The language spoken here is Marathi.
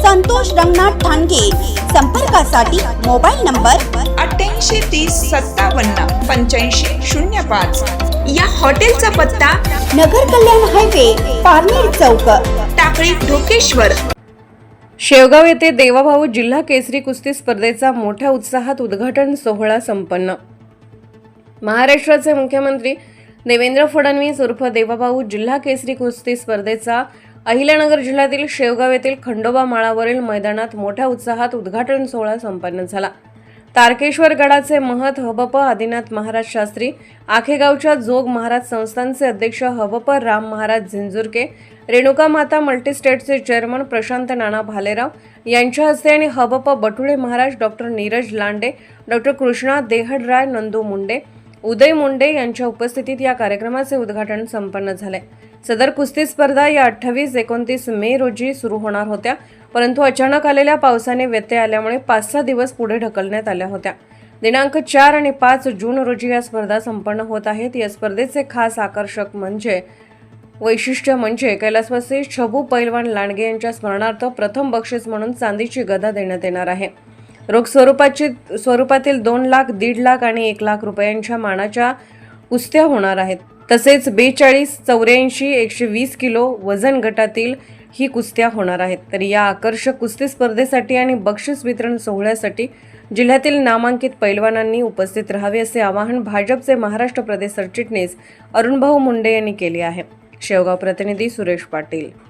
संतोष रंगनाथ ठाणगे. संपर्कासाठी मोबाईल नंबर अठ्ठ्याऐंशी तीस सत्तावन्न पंच्याऐंशी शून्य पाच. या हॉटेलचा पत्ता नगर कल्याण हायवे पारनेर चौक. टाकळी ढोकेश्वर. शेवगाव येथे देवाभाऊ जिल्हा केसरी कुस्ती स्पर्धेचा मोठ्या उत्साहात उद्घाटन सोहळा संपन्न. महाराष्ट्राचे मुख्यमंत्री देवेंद्र फडणवीस उर्फ देवाभाऊ जिल्हा केसरी कुस्ती स्पर्धेचा अहिल्यानगर जिल्ह्यातील शेवगाव येथील खंडोबा माळावरील मैदानात मोठ्या उत्साहात उद्घाटन सोहळा संपन्न झाला. तारकेश्वर गडाचे महत हबप आदिनाथ महाराज शास्त्री आखेगावच्या जोग महाराज संस्थांचे अध्यक्ष हबप राम महाराज झिंजुरके रेणुका माता मल्टीस्टेटचे चेअरमन प्रशांत नाना भालेराव यांच्या हस्ते आणि हबप बटुळे महाराज डॉक्टर नीरज लांडे डॉक्टर कृष्णा देहडराय नंदू मुंडे उदय मुंडे यांच्या उपस्थितीत या कार्यक्रमाचे उद्घाटन संपन्न झाले. सदर कुस्ती स्पर्धा या अठ्ठावीस एकोणतीस मे रोजी सुरू होणार होत्या परंतु अचानक आलेल्या पावसाने व्यत्यय आल्यामुळे पाच सहा दिवस पुढे ढकलण्यात आल्या होत्या. दिनांक चार आणि पाच जून रोजी या स्पर्धा संपन्न होत आहेत. या स्पर्धेचे खास आकर्षक म्हणजे वैशिष्ट्य म्हणजे कैलासवासी छबू पैलवान लांडगे यांच्या स्मरणार्थ प्रथम बक्षीस म्हणून चांदीची गदा देण्यात येणार आहे. रोख स्वरूपाची स्वरूपातील दोन लाख दीड लाख आणि एक लाख रुपयांच्या मानाच्या कुस्त्या होणार आहेत. तसेच बेचाळीस चौऱ्याऐंशी एकशे वीस किलो वजन गटातील ही कुस्त्या होणार आहेत. तर या आकर्षक कुस्ती स्पर्धेसाठी आणि बक्षीस वितरण सोहळ्यासाठी जिल्ह्यातील नामांकित पैलवानांनी उपस्थित राहावे असे आवाहन भाजपचे महाराष्ट्र प्रदेश सरचिटणीस अरुणभाऊ मुंडे यांनी केले आहे. शेवगाव प्रतिनिधी सुरेश पाटील.